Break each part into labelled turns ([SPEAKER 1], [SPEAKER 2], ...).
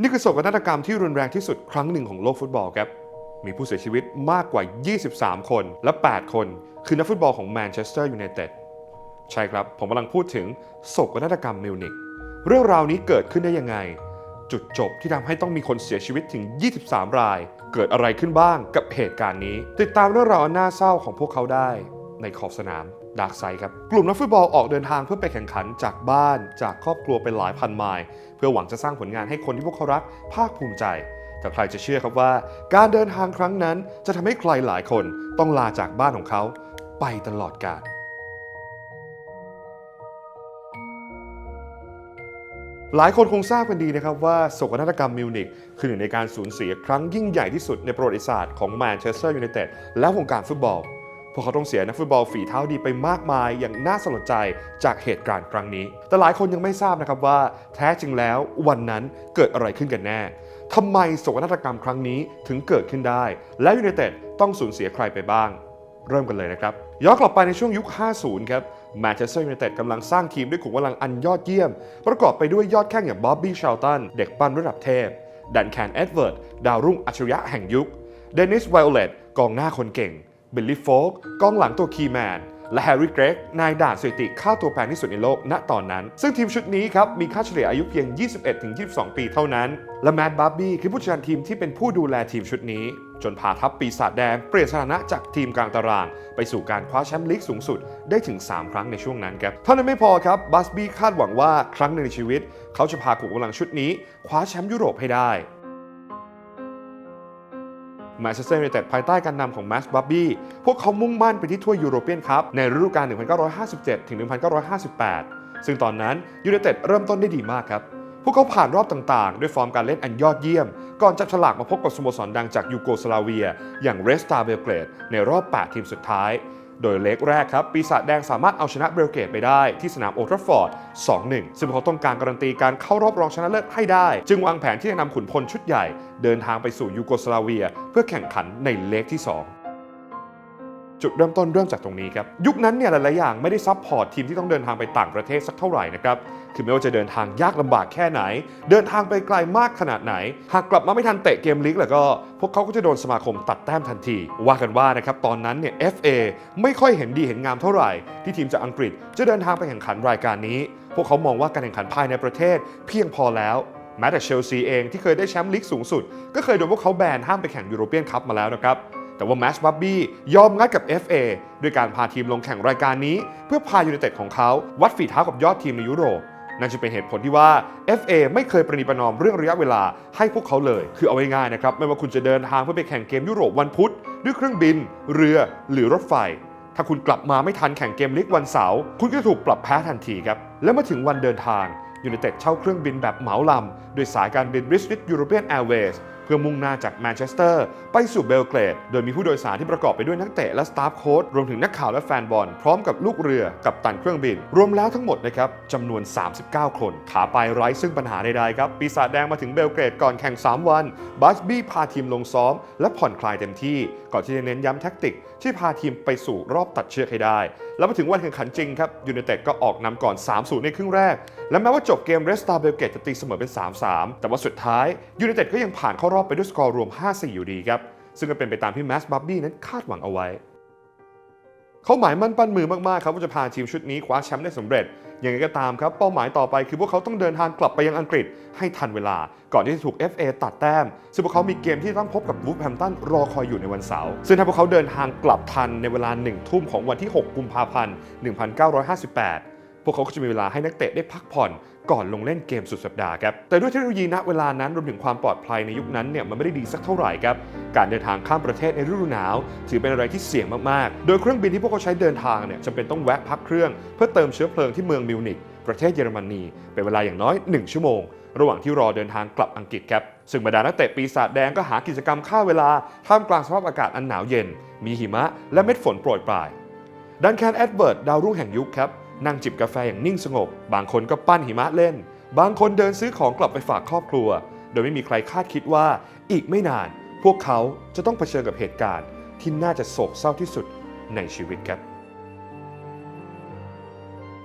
[SPEAKER 1] นี่คือโศกนาฏกรรมที่รุนแรงที่สุดครั้งหนึ่งของโลกฟุตบอลครับ มีผู้เสียชีวิตมากกว่า 23 คนและ 8 คน คือนักฟุตบอลของแมนเชสเตอร์ยูไนเต็ดใช่ครับ ผมกำลังพูดถึงโศกนาฏกรรมมิวนิกเรื่องราวนี้เกิดขึ้นได้ยังไง จุดจบที่ทำให้ต้องมีคนเสียชีวิตถึง 23 ราย เกิดอะไรขึ้นบ้างกับเหตุการณ์นี้ ติดตามเรื่องราวอันน่าเศร้าของพวกเขาได้ในขอบสนาม ดาร์กไซด์ครับ กลุ่มนักฟุตบอลออกเดินทางเพื่อไปแข่งขันจากบ้านจากครอบครัวเป็นหลายพันไมล์เพื่อหวังจะสร้างผลงานให้คนที่พวกเขารักภาคภูมิใจ แต่ใครจะเชื่อครับว่า การเดินทางครั้งนั้นจะทำให้ใครหลายคนต้องลาจากบ้านของเขาไปตลอดกาลหลายคนคงทราบกันดีนะครับว่าโศกนาฏกรรมมิวนิกคือหนึ่งในการสูญเสียครั้งยิ่งใหญ่ที่สุดในประวัติศาสตร์ของแมนเชสเตอร์ยูไนเต็ดและวงการฟุตบอล พวกเขาต้องเสียนักฟุตบอลฝีเท้าดีไปมากมายอย่างน่าสลดใจจากเหตุการณ์ครั้งนี้ แต่หลายคนยังไม่ทราบนะครับว่าแท้จริงแล้ววันนั้นเกิดอะไรขึ้นกันแน่ทำไมโศกนาฏกรรมครั้งนี้ถึงเกิดขึ้นได้ และยูไนเต็ดต้องสูญเสียใครไปบ้าง เริ่มกันเลยนะครับย้อนกลับไปในช่วงยุค 50 ครับแมนเชสเตอร์ยูไนเต็ดกำลังสร้างทีมด้วยขุมกำลังอันยอดเยี่ยม ประกอบไปด้วยยอดแข้งอย่างบ๊อบบี้ชาลตันเด็กปั้นระดับเทพดันแคนเอ็ดเวิร์ด ดาวรุ่งอัจฉริยะแห่งยุค เดนิสไวโอเลตกองหน้าคนเก่ง บิลลี่โฟกกองหลังตัวคีย์แมนและแฮร์รี่เกรกนายด่านสถิติค่าตัวแพงที่สุดในโลกณตอนนั้น ซึ่งทีมชุดนี้ครับ มีค่าเฉลี่ยอายุเพียง 21-22 ปีเท่านั้น และแมดบาร์บี้คือผู้จัดการทีมที่เป็นผู้ดูแลทีมชุดนี้ จนพาทัพปีศาจแดงเปลี่ยนสถานะจากทีมกลางตาราง ไปสู่การคว้าแชมป์ลีกสูงสุดได้ถึง 3 ครั้งในช่วงนั้นครับเท่านั้นไม่พอครับบัสบี้คาดหวังว่าครั้งหนึ่งในชีวิต เขาจะพาขุมกำลังชุดนี้คว้าแชมป์ยุโรปให้ได้ แมนเชสเตอร์ยูไนเต็ดภายใต้การนำของแมสบับบี้พวกเขามุ่งมั่นไปที่ถ้วยยูโรเปียนคัพในฤดูกาล 1957 ถึง 1958 ซึ่งตอนนั้นยูไนเต็ดเริ่มต้นได้ดีมากครับ พวกเขาผ่านรอบต่างๆ ด้วยฟอร์มการเล่นอันยอดเยี่ยม ก่อนจับฉลากมาพบกับสโมสรดังจากยูโกสลาเวีย อย่างเรสตาเบลเกรดในรอบ 8 ทีมสุดท้าย โดยเลกแรกครับ ปีศาจแดงสามารถเอาชนะเบลเกตไปได้ที่สนามโอทราฟฟอร์ด 2-1 ซึ่งเขาต้องการการันตีการเข้ารอบรองชนะเลิศให้ได้ จึงวางแผนที่จะนำขุนพลชุดใหญ่ เดินทางไปสู่ยูโกสลาเวีย เพื่อแข่งขันในเลกที่ 2 จุดเริ่มต้นเริ่มจากตรงนี้ครับ ยุคนั้นเนี่ยหลาย ๆ อย่างไม่ได้ซับพอร์ตทีมที่ต้องเดินทางไปต่างประเทศสักเท่าไหร่นะครับ คือไม่ว่าจะเดินทางยากลำบากแค่ไหน เดินทางไปไกลมากขนาดไหน หากกลับมาไม่ทันเตะเกมลีกแล้วก็ พวกเขาก็จะโดนสมาคมตัดแต้มทันที ว่ากันว่านะครับตอนนั้นเนี่ย FA ไม่ค่อยเห็นดีเห็นงามเท่าไหร่ ที่ทีมจากอังกฤษจะเดินทางไปแข่งขันรายการนี้ พวกเขามองว่าการแข่งขันภายในประเทศ เพียงพอแล้วแม้แต่เชลซีเองที่เคยได้แชมป์ลีกสูงสุด ก็เคยโดนพวกเขาแบนห้ามไปแข่งยูโรเปียนคัพมาแล้วนะครับ แต่ว่าแมชบับบี้ยอมงัดกับ FA ด้วยการพาทีมลงแข่งรายการนี้ เพื่อพายูไนเต็ดของเขา วัดฝีเท้ากับยอดทีมในยุโรปนั่นจะเป็นเหตุผลที่ว่า FA ไม่เคยประนีประนอมเรื่องระยะเวลาให้พวกเขาเลย คือเอาง่ายๆนะครับ ไม่ว่าคุณจะเดินทางเพื่อไปแข่งเกมยุโรปวันพุธ ด้วยเครื่องบิน เรือหรือรถไฟ ถ้าคุณกลับมาไม่ทันแข่งเกมลีกวันเสาร์ คุณก็ถูกปรับแพ้ทันทีครับ และเมื่อถึงวันเดินทางยูไนเต็ดเช่าเครื่องบินแบบเหมาลำโดยสายการบิน British European Airways เพื่อมุ่งหน้าจากแมนเชสเตอร์ไปสู่เบลเกรด โดยมีผู้โดยสารที่ประกอบไปด้วยนักเตะและสตาฟโค้ดรวมถึงนักข่าวและแฟนบอล พร้อมกับลูกเรือกับตันเครื่องบิน รวมแล้วทั้งหมดนะครับจำนวน 39 คน ขาไปไร้ซึ่งปัญหาใดๆครับปีศาจแดงมาถึงเบลเกรดก่อนแข่ง 3 วันบัสบี้พาทีมลงซ้อม และผ่อนคลายเต็มที่ ก่อนที่จะเน้นย้ำแท็กติกที่พาทีมไปสู่รอบตัดเชือกให้ได้ แล้วมาถึงวันแข่งขันจริงครับยูเนเต็ดก็ออกนำก่อน 3-0 ในครึ่งแรก และแม้ว่าจบเกมเรสตาเบลเกตจะตีเสมอเป็น 3-3 แต่ว่าสุดท้ายยูเนเต็ดก็ยังผ่านเข้ารอบไปด้วยสกอร์รวม 5-4 อยู่ดีครับซึ่งก็เป็นไปตามที่แมสบับบี้นั้นคาดหวังเอาไว้ เขาหมายมั่นปั้นมือมากๆครับว่าจะพาทีมชุดนี้คว้าแชมป์ได้สำเร็จย่างไรก็ตามครับเป้าหมายต่อไปคือพวกเขาต้องเดินทางกลับไปยังอังกฤษให้ทันเวลา ก่อนที่จะถูก FA ตัดแต้ม ซึ่งพวกเขามีเกมที่ต้องพบกับวูฟแฮมตันรอคอยอยู่ในวันเสาร์ซึ่งถ้าพวกเขาเดินทางกลับทันในเวลา1ทุ่มของวันที่ 6 กุมภาพันธ์ 1958 พวกเขาก็จะมีเวลาให้นักเตะได้พักผ่อน ก่อนลงเล่นเกมสุดสัปดาห์ครับ แต่ด้วยเทคโนโลยีณเวลานั้นรวมถึงความปลอดภัยในยุคนั้นเนี่ยมันไม่ได้ดีสักเท่าไหร่ครับ การเดินทางข้ามประเทศในฤดูหนาว ถือเป็นอะไรที่เสี่ยงมาก ๆ โดยเครื่องบินที่พวกเขาใช้เดินทางเนี่ยจำเป็นต้องแวะพักเครื่อง เพื่อเติมเชื้อเพลิงที่เมืองมิวนิกประเทศเยอรมนีเป็นเวลาอย่างน้อย 1 ชั่วโมง ระหว่างที่รอเดินทางกลับอังกฤษครับซึ่งบรรดานักเตะปีศาจแดงก็หากิจกรรมฆ่าเวลาท่ามกลางสภาพอากาศอันหนาวเย็น มีหิมะและเม็ดฝนโปรยปลายดันแคนแอดเวิร์ดดาวรุ่งแห่งยุคครับ นั่งจิบกาแฟอย่างนิ่งสงบ บางคนก็ปั้นหิมะเล่น บางคนเดินซื้อของกลับไปฝากครอบครัว โดยไม่มีใครคาดคิดว่าอีกไม่นาน พวกเขาจะต้องเผชิญกับเหตุการณ์ ที่น่าจะโศกเศร้าที่สุดในชีวิตครับ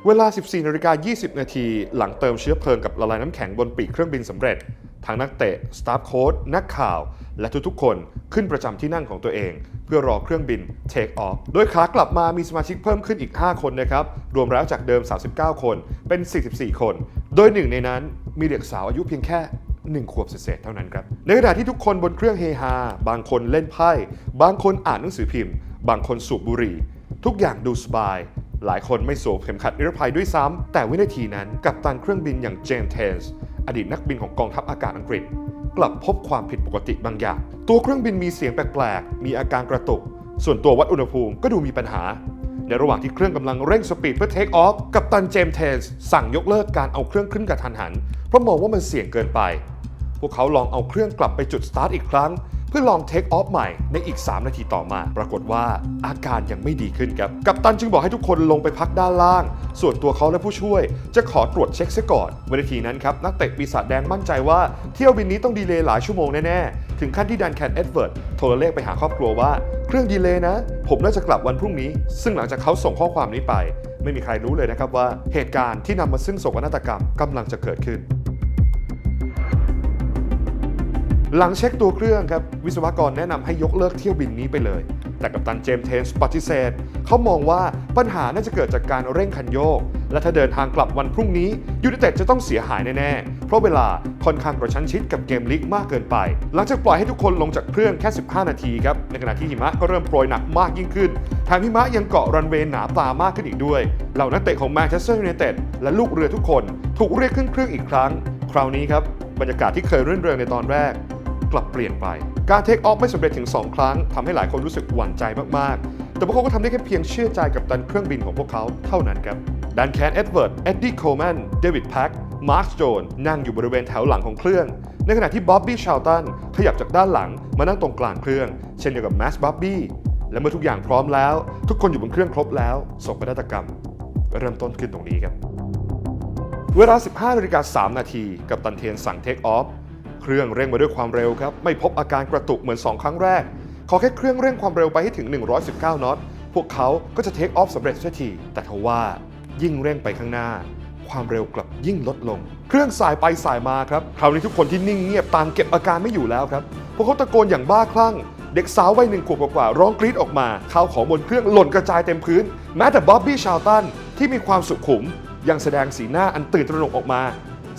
[SPEAKER 1] เวลา 14นาฬิกา20 นาทีหลังเติมเชื้อเพลิงกับละลายน้ำแข็งบนปีกเครื่องบินสำเร็จทางนักเตะ สตาฟโค้ชนักข่าว และทุกๆ คนขึ้นประจำที่นั่งของตัวเอง พื่อรอเครื่องบินเทคออฟโดยขากลับมามีสมาชิกเพิ่มขึ้นอีก 5 คนนะครับ รวมแล้วจากเดิม 39 คนเป็น 44 คน โดยหนึ่งในนั้นมีเด็กสาวอายุเพียงแค่1ขวบเศษเท่านั้นครับ ในขณะที่ทุกคนบนเครื่องเฮฮา บางคนเล่นไพ่ บางคนอ่านหนังสือพิมพ์ บางคนสูบบุหรี่ ทุกอย่างดูสบาย หลายคนไม่สวมเข็มขัดนิรภัยด้วยซ้ำ แต่วินาทีนั้น กัปตันเครื่องบินอย่างเจมส์เทนส์ อดีตนักบินของกองทัพอากาศอังกฤษ กลับพบความผิดปกติบางอย่าง ตัวเครื่องบินมีเสียงแปลกๆ มีอาการกระตุก ส่วนตัววัดอุณหภูมิก็ดูมีปัญหา ในระหว่างที่เครื่องกำลังเร่งสปีดเพื่อเทคออฟกัปตันเจมส์เทนส์สั่งยกเลิกการเอาเครื่องขึ้นกระทันหัน เพราะมองว่ามันเสี่ยงเกินไป พวกเขาลองเอาเครื่องกลับไปจุดสตาร์ทอีกครั้ง พื่อลองเทคออฟใหม่ในอีก 3 นาทีต่อมา ปรากฏว่าอาการยังไม่ดีขึ้นครับ กัปตันจึงบอกให้ทุกคนลงไปพักด้านล่าง ส่วนตัวเขาและผู้ช่วย จะขอตรวจเช็คเสียก่อนวินาทีนั้นครับ นักเตะปีศาจแดงมั่นใจว่าเที่ยวบินนี้ต้องดีเลย์หลายชั่วโมงแน่ ๆ ถึงขั้นที่ดันแคนเอ็ดเวิร์ดโทรเลขไปหาครอบครัวว่า เครื่องดีเลย์นะ ผมน่าจะกลับวันพรุ่งนี้ ซึ่งหลังจากเขาส่งข้อความนี้ไป ไม่มีใครรู้เลยนะครับว่าเหตุการณ์ที่นำมาซึ่งโศกนาฏกรรมกำลังจะเกิดขึ้น หลังเช็คตัวเครื่องครับวิศวกรแนะนำให้ยกเลิกเที่ยวบินนี้ไปเลย แต่กัปตันเจมส์เทนส์ปฏิเสธเขามองว่าปัญหาน่าจะเกิดจากการเร่งคันโยก และถ้าเดินทางกลับวันพรุ่งนี้ยูไนเต็ดจะต้องเสียหายแน่ๆ เพราะเวลาค่อนข้างกระชั้นชิดกับเกมลีกมากเกินไป หลังจากปล่อยให้ทุกคนลงจากเครื่องแค่ 15 นาทีครับในขณะที่หิมะก็เริ่มโปรยหนักมากยิ่งขึ้นแถมหิมะยังเกาะรันเวย์หนาตามากขึ้นอีกด้วยเหล่านักเตะของแมนเชสเตอร์ยูไนเต็ดและลูกเรือทุกคนถูกเรียกขึ้นเครื่องอีกครั้ง คราวนี้ครับบรรยากาศที่เคยรื่นเริงในตอนแรก กลับเปลี่ยนไป การเทคออฟไม่สำเร็จถึง 2 ครั้งทำให้หลายคนรู้สึกหวั่นใจมาก ๆ แต่พวกเขาก็ทำได้แค่เพียงเชื่อใจกับตันเครื่องบินของพวกเขาเท่านั้นครับดันแคนเอ็ดเวิร์ด เอ็ดดี้โคลแมน เดวิดแพ็กมาร์คโจน นั่งอยู่บริเวณแถวหลังของเครื่อง ในขณะที่บ๊อบบี้ชาลตันขยับจากด้านหลังมานั่งตรงกลางเครื่อง เช่นเดียวกับแมสบ๊อบบี้ และเมื่อทุกอย่างพร้อมแล้ว ทุกคนอยู่บนเครื่องครบแล้วโศกนาฏกรรม เริ่มต้นขึ้นตรงนี้ครับ เวลา 15นาฬิกา3นาที กับตันเทียนสั่งเทคออฟ เครื่องเร่งมาด้วยความเร็วครับ ไม่พบอาการกระตุกเหมือน 2 ครั้งแรก ขอแค่เครื่องเร่งความเร็วไปให้ถึง 119 น็อต พวกเขาก็จะเทคออฟสำเร็จสักที แต่ทว่ายิ่งเร่งไปข้างหน้า ความเร็วกลับยิ่งลดลง เครื่องสายไปสายมาครับ คราวนี้ทุกคนที่นิ่งเงียบต่างเก็บอาการไม่อยู่แล้วครับ พวกเขาตะโกนอย่างบ้าคลั่ง เด็กสาววัยหนึ่งขวบกว่าร้องกรี๊ดออกมา ข้าวของบนเครื่องหล่นกระจายเต็มพื้น แม้แต่บ๊อบบี้ชาลตันที่มีความสุขุมยังแสดงสีหน้าอันตื่นตระหนกออกมา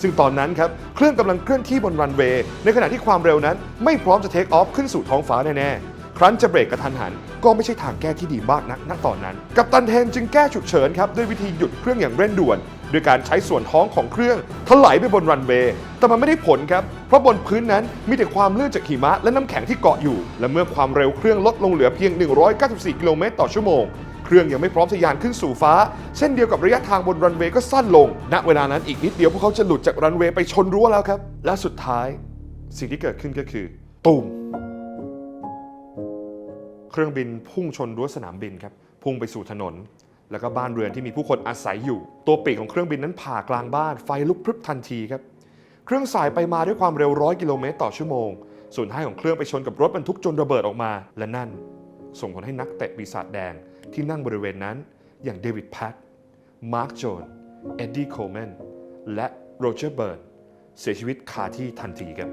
[SPEAKER 1] ซึ่งตอนนั้นครับเครื่องกำลังเคลื่อนที่บนรันเวย์ในขณะที่ความเร็วนั้นไม่พร้อมจะเทคออฟขึ้นสู่ท้องฟ้าแน่ๆ ครั้นจะเบรกกระทันหัน ก็ไม่ใช่ทางแก้ที่ดีมากนักณตอนนั้น กัปตันเทนจึงแก้ฉุกเฉินครับด้วยวิธีหยุดเครื่องอย่างเร่งด่วนโดยการใช้ส่วนท้องของเครื่องถลายไปบนรันเวย์ แต่มันไม่ได้ผลครับ เพราะบนพื้นนั้นมีแต่ความลื่นจากหิมะและน้ำแข็งที่เกาะอยู่ และเมื่อความเร็วเครื่องลดลงเหลือเพียง 194 กิโลเมตรต่อชั่วโมง เครื่องยังไม่พร้อมทะยานขึ้นสู่ฟ้า เช่นเดียวกับระยะทางบนรันเวย์ก็สั้นลง ณ เวลานั้นอีกนิดเดียวพวกเขาจะหลุดจากรันเวย์ไปชนรั้วแล้วครับ และสุดท้าย สิ่งที่เกิดขึ้นก็คือ ตูม เครื่องบินพุ่งชนรั้วสนามบินครับ พุ่งไปสู่ถนน แล้วก็บ้านเรือนที่มีผู้คนอาศัยอยู่ ตัวปีกของเครื่องบินนั้นผ่ากลางบ้าน ไฟลุกพรึบทันทีครับ เครื่องสายไปมาด้วยความเร็วร้อยกิโลเมตรต่อชั่วโมง ส่วนท้ายของเครื่องไปชนกับรถบรรทุกจนระเบิดออกมา และนั่น ส่งผลให้นักเตะปีศาจแดง ที่นั่งบริเวณนั้น อย่างเดวิดแพทมาร์คโจนเอ็ดดี้โคลแมนและโรเจอร์เบิร์นเสียชีวิตคาที่ทันทีครับ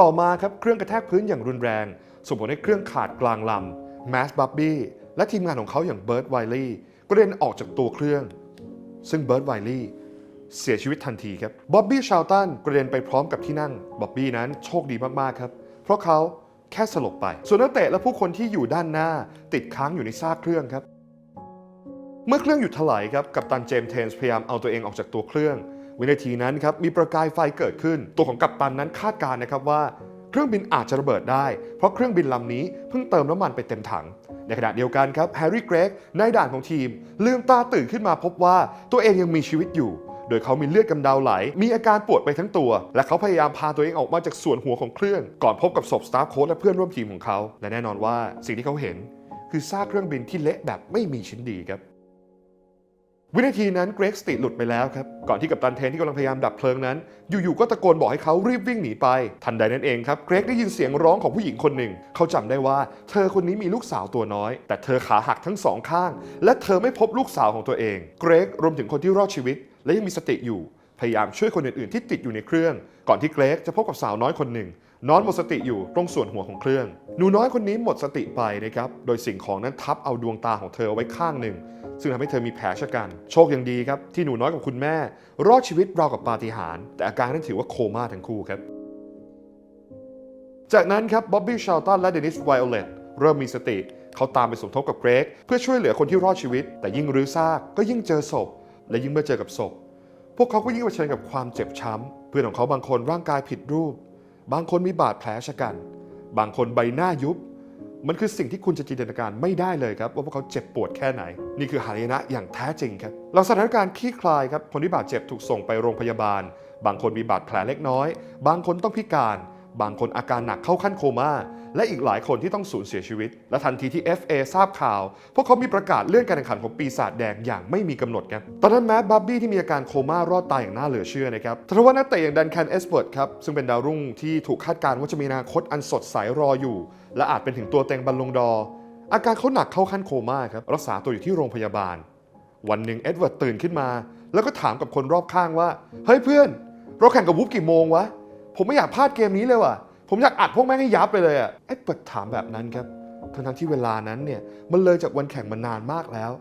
[SPEAKER 1] ต่อมาครับเครื่องกระแทกพื้นอย่างรุนแรง ส่งผลให้เครื่องขาดกลางลำแมสบับบี้และทีมงานของเขาอย่างเบิร์ตไวลี่ก็เด็นออกจากตัวเครื่อง ซึ่งเบิร์ตไวลี่เสียชีวิตทันทีครับบ๊อบบี้ชาลตันกระเด็นไปพร้อมกับที่นั่งบ๊อบบี้นั้นโชคดีมาก ๆ ครับ เพราะเขา แค่สลบไป ส่วนนักเตะและผู้คนที่อยู่ด้านหน้าติดค้างอยู่ในซากเครื่องครับ เมื่อเครื่องหยุดถลายครับกัปตันเจมส์เทนส์พยายามเอาตัวเองออกจากตัวเครื่องวินาทีนั้นครับมีประกายไฟเกิดขึ้น ตัวของกัปตันนั้นคาดการณ์นะครับว่าเครื่องบินอาจจะระเบิดได้ เพราะเครื่องบินลำนี้เพิ่งเติมน้ำมันไปเต็มถัง ในขณะเดียวกันครับแฮร์รี่เกรกนายด่านของทีม ลืมตาตื่นขึ้นมาพบว่าตัวเองยังมีชีวิตอยู่ โดยเขามีเลือดกำเดาไหล มีอาการปวดไปทั้งตัว และเขาพยายามพาตัวเองออกมาจากส่วนหัวของเครื่อง ก่อนพบกับศพสตาฟโค้ชและเพื่อนร่วมทีมของเขา และแน่นอนว่าสิ่งที่เขาเห็น คือซากเครื่องบินที่เละแบบไม่มีชิ้นดีครับวินาทีนั้นเกรกสติหลุดไปแล้วครับ ก่อนที่กัปตันเทนที่กำลังพยายามดับเพลิงนั้น อยู่ๆก็ตะโกนบอกให้เขารีบวิ่งหนีไป ทันใดนั้นเองครับเกรกได้ยินเสียงร้องของผู้หญิงคนหนึ่ง เขาจำได้ว่าเธอคนนี้มีลูกสาวตัวน้อย แต่เธอขาหักทั้งสองข้าง และเธอไม่พบลูกสาวของตัวเอง เกรกรวมถึงคนที่รอดชีวิต และยังมีสติอยู่พยายามช่วยคนอื่นๆที่ติดอยู่ในเครื่อง ก่อนที่เกรกจะพบกับสาวน้อยคนหนึ่ง นอนหมดสติอยู่ตรงส่วนหัวของเครื่อง หนูน้อยคนนี้หมดสติไปนะครับโดยสิ่งของนั้นทับเอาดวงตาของเธอไว้ข้างหนึ่ง ซึ่งทำให้เธอมีแผลชะกัน โชคยังดีครับที่หนูน้อยกับคุณแม่ รอดชีวิตราวกับปาฏิหาริย์แต่อาการนั้นถือว่าโคม่าทั้งคู่ครับจากนั้นครับบ๊อบบี้ชาลตันและเดนิสไวโอเลตเริ่มมีสติ เขาตามไปสมทบกับเกรก เพื่อช่วยเหลือคนที่รอดชีวิต แต่ยิ่งรื้อซากก็ยิ่งเจอศพ และยิ่งเมื่อเจอกับศพ พวกเขาก็ยิ่งเผชิญกับความเจ็บช้ำ เพื่อนของเขาบางคนร่างกายผิดรูป บางคนมีบาดแผลชะกัน บางคนใบหน้ายุบ มันคือสิ่งที่คุณจะจินตนาการไม่ได้เลยครับว่าพวกเขาเจ็บปวดแค่ไหน นี่คือหายนะอย่างแท้จริงครับหลังสถานการณ์คลี่คลายครับคนที่บาดเจ็บถูกส่งไปโรงพยาบาล บางคนมีบาดแผลเล็กน้อย บางคนต้องพิการ บางคนอาการหนักเข้าขั้นโคม่า และอีกหลายคนที่ต้องสูญเสียชีวิต และทันทีที่ FA ทราบข่าว พวกเขามีประกาศเลื่อนการแข่งขันของปีศาจแดงอย่างไม่มีกำหนดครับตอนนั้นแม้บับบี้ที่มีอาการโคม่ารอดตายอย่างน่าเหลือเชื่อนะครับแต่ว่านักเตะอย่างดันแคนเอสเวิร์ดครับซึ่งเป็นดาวรุ่งที่ถูกคาดการณ์ว่าจะมีอนาคตอันสดใสรออยู่ และอาจเป็นถึงตัวเต็งบอลลงดอ อาการเขาหนักเข้าขั้นโคม่าครับรักษาตัวอยู่ที่โรงพยาบาล วันหนึ่งเอ็ดเวิร์ดตื่นขึ้นมา แล้วก็ถามกับคนรอบข้างว่าเฮ้ยเพื่อน เราแข่งกับวูฟกี่โมงวะผมไม่อยากพลาดเกมนี้เลยว่ะ ผมอยากอัดพวกแม่งให้ยับไปเลยอะเอ็ดเวิดถามแบบนั้นครับทั้งที่เวลานั้นเนี่ยมันเลยจากวันแข่งมานานมากแล้ว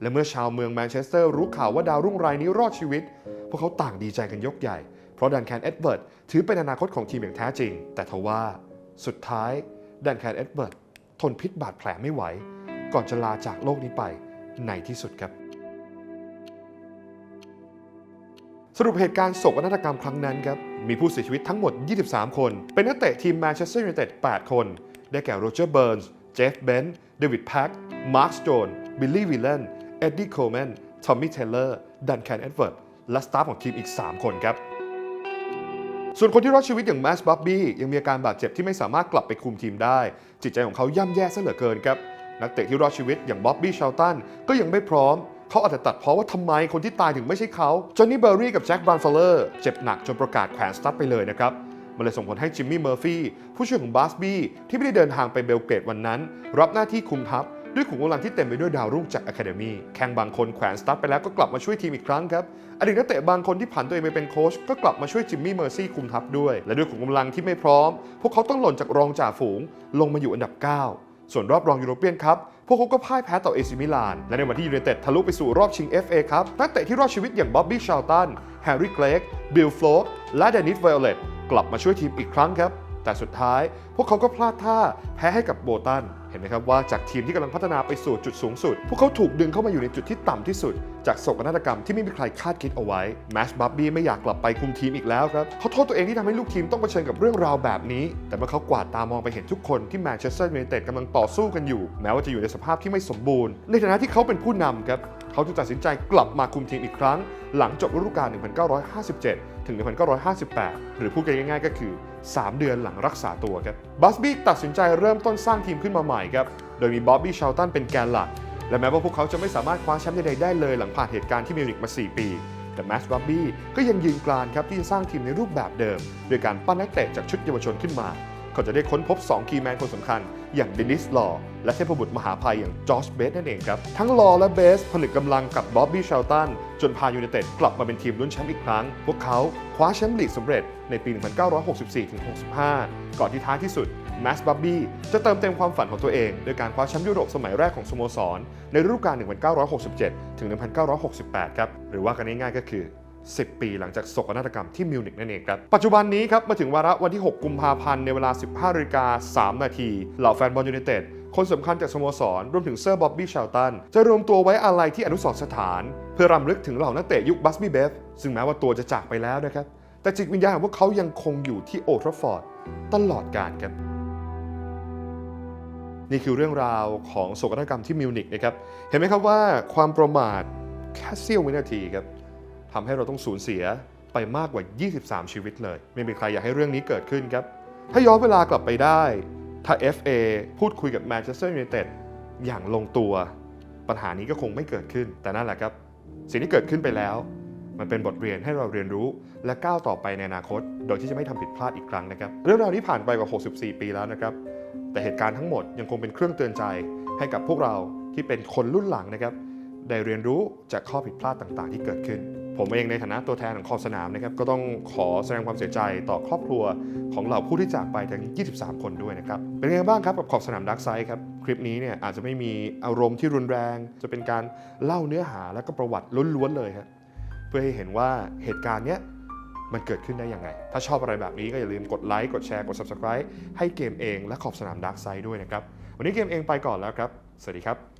[SPEAKER 1] และเมื่อชาวเมืองแมนเชสเตอร์รู้ข่าวว่าดาวรุ่งรายนี้รอดชีวิต พวกเขาต่างดีใจกันยกใหญ่ เพราะดันแคนเอ็ดเวิร์ดถือเป็นอนาคตของทีมอย่างแท้จริง แต่ทว่า สุดท้ายดันแคนเอ็ดเวิร์ดทนพิษบาดแผลไม่ไหว ก่อนจะลาจากโลกนี้ไปในที่สุดครับ สรุปเหตุการณ์โศกนาฏกรรมครั้งนั้นครับ มีผู้เสียชีวิตทั้งหมด 23 คน เป็นนักเตะทีมแมนเชสเตอร์ยูไนเต็ด 8 คน ได้แก่โรเจอร์เบิร์นส์ เจฟเบนเดวิดแพ็กมาร์คสโจนบิลลี่วิลเลน เอ็ดดี้โคลแมน ทอมมี่เทเลอร์ ดันแคนเอ็ดเวิร์ด และสตาฟของทีมอีก 3 คนครับ ส่วนคนที่รอดชีวิตอย่างแมสบับบี้ยังมีอาการบาดเจ็บที่ไม่สามารถกลับไปคุมทีมได้ จิตใจของเขาย่ำแย่ซะเหลือเกินครับ นักเตะที่รอดชีวิตอย่างบ๊อบบี้ชาลตันก็ยังไม่พร้อม เขาอาจจะตัดเพราะว่าทำไมคนที่ตายถึงไม่ใช่เขาจอห์นนี่เบอร์รี่กับแจ็คบรันฟลเลอร์เจ็บหนักจนประกาศแขวนสตั๊ดไปเลยนะครับมันเลยส่งผลให้จิมมี่เมอร์ฟี่ผู้ช่วยของบาสบี้ที่ไม่ได้เดินทางไปเบลเกรดวันนั้น รับหน้าที่คุมทัพด้วยขุมกำลังที่เต็มไปด้วยดาวรุ่งจากอะคาเดมีแข่งบางคนแขวนสตั๊ดไปแล้วก็กลับมาช่วยทีมอีกครั้งครับอดีตนักเตะบางคนที่ผ่านตัวเองไปเป็นโค้ชก็กลับมาช่วยจิมมี่เมอร์ซี่คุมทัพด้วย และด้วยขุมกำลังที่ไม่พร้อม พวกเขาต้องหล่นจากรองจ่าฝูง ลงมาอยู่อันดับ 9 ส่วนรอบรองยูโรเปียนครับ พวกเขาก็พ่ายแพ้ต่อเอซิมิลาน และในวันที่ยูไนเต็ดทะลุไปสู่รอบชิง FA ครับนักเตะที่รอดชีวิตอย่างบ๊อบบี้ชาลตันแฮร์รี่เกรกบิลฟลอกและเดนิสไวโอเลตกลับมาช่วยทีมอีกครั้งครับ แต่สุดท้ายพวกเขาก็พลาดท่าแพ้ให้กับโบตัน เห็นไหมครับว่าจากทีมที่กำลังพัฒนาไปสู่จุดสูงสุด พวกเขาถูกดึงเข้ามาอยู่ในจุดที่ต่ำที่สุด จากโศกนาฏกรรมที่ไม่มีใครคาดคิดเอาไว้แมชบับบี้ไม่อยากกลับไปคุมทีมอีกแล้วครับเขาโทษตัวเองที่ทำให้ลูกทีมต้องเผชิญกับเรื่องราวแบบนี้ แต่เมื่อเขากวาดตามองไปเห็นทุกคนที่แมนเชสเตอร์ยูไนเต็ดกำลังต่อสู้กันอยู่ แม้ว่าจะอยู่ในสภาพที่ไม่สมบูรณ์ ในฐานะที่เขาเป็นผู้นำครับเขาจึงตัดสินใจกลับมาคุมทีมอีกครั้ง หลังจบฤดูกาล1957 ถึง 1958 หรือพูดกันง่ายๆ ก็คือ 3 เดือนหลังรักษาตัวครับบัสบี้ตัดสินใจเริ่มต้นสร้างทีมขึ้นมาใหม่ครับ โดยมีบ๊อบบี้ชาลตันเป็นแกนหลัก และแม้ว่าพวกเขาจะไม่สามารถคว้าแชมป์ใดๆได้เลยหลังผ่านเหตุการณ์ที่มิวนิกมา 4 ปีแต่แมชบับบี้ก็ยังยืนกรานครับที่จะสร้างทีมในรูปแบบเดิม โดยการปั้นนักเตะจากชุดเยาวชนขึ้นมา เขาจะได้ค้นพบ 2 คีย์แมนคนสำคัญ อย่างเดนิสลอว์และเทพบุตรมหาภัยอย่างจอร์จเบสนั่นเองครับ ทั้งลอว์และเบสผลึกกำลังกับบ๊อบบี้เชลตันจนพายูไนเต็ดกลับมาเป็นทีมลุ้นแชมป์อีกครั้ง พวกเขาคว้าแชมป์ลีกสำเร็จในปี 1964-65 ก่อนที่ท้ายที่สุดแมสบับบี้จะเติมเต็มความฝันของตัวเองโดยการคว้าแชมป์ยุโรปสมัยแรกของสโมสร ในฤดูกาล 1967 ถึง 1968 ครับ หรือว่ากันง่ายๆก็คือ 10 ปีหลังจากโศกนาฏกรรมที่มิวนิกนั่นเองครับ ปัจจุบันนี้ครับมาถึงวาระวันที่ 6 กุมภาพันธ์ในเวลา 15นาฬิกา3นาทีเหล่าแฟนบอลยูไนเต็ดคนสำคัญจากสโมสร รวมถึงเซอร์บ๊อบบี้ชาลตัน จะรวมตัวไว้อาลัยที่อนุสรณ์สถาน เพื่อรำลึกถึงเหล่านักเตะยุคบัสบี้เบฟซึ่งแม้ว่าตัวจะจากไปแล้วนะครับ แต่จิตวิญญาณของพวกเขายังคงอยู่ที่โอทราฟอร์ดตลอดกาลครับนี่คือเรื่องราวของโศกนาฏกรรมที่มิวนิกนะครับเห็นไหมครับว่าความประมาทแค่เสี้ยววินาทีครับ ทำให้เราต้องสูญเสียไปมากกว่า 23 ชีวิตเลย ไม่มีใครอยากให้เรื่องนี้เกิดขึ้นครับ ถ้าย้อนเวลากลับไปได้ ถ้า FA พูดคุยกับแมนเชสเตอร์ยูไนเต็ดอย่างลงตัว ปัญหานี้ก็คงไม่เกิดขึ้น แต่นั่นแหละครับ สิ่งที่เกิดขึ้นไปแล้ว มันเป็นบทเรียนให้เราเรียนรู้และก้าวต่อไปในอนาคต โดยที่จะไม่ทำผิดพลาดอีกครั้งนะครับ เรื่องราวนี้ผ่านไปกว่า 64 ปีแล้วนะครับ แต่เหตุการณ์ทั้งหมดยังคงเป็นเครื่องเตือนใจให้กับพวกเราที่เป็นคนรุ่นหลังนะครับ ได้เรียนรู้จากข้อผิดพลาดต่างๆ ที่เกิดขึ้น ผมเองในฐานะตัวแทนของขอบสนามนะครับก็ต้องขอแสดงความเสียใจต่อครอบครัวของเหล่าผู้ที่จากไปทั้ง 23 คนด้วยนะครับ เป็นไงบ้างครับกับขอบสนามดักไซด์ครับ คลิปนี้เนี่ยอาจจะไม่มีอารมณ์ที่รุนแรง จะเป็นการเล่าเนื้อหาและก็ประวัติล้วนๆเลยครับเพื่อให้เห็นว่าเหตุการณ์เนี้ยมันเกิดขึ้นได้ยังไง ถ้าชอบอะไรแบบนี้ก็อย่าลืมกดไลค์ กดแชร์ กด subscribe ให้เกมเองและขอบสนามดักไซด์ด้วยนะครับ วันนี้เกมเองไปก่อนแล้วครับ สวัสดีครับ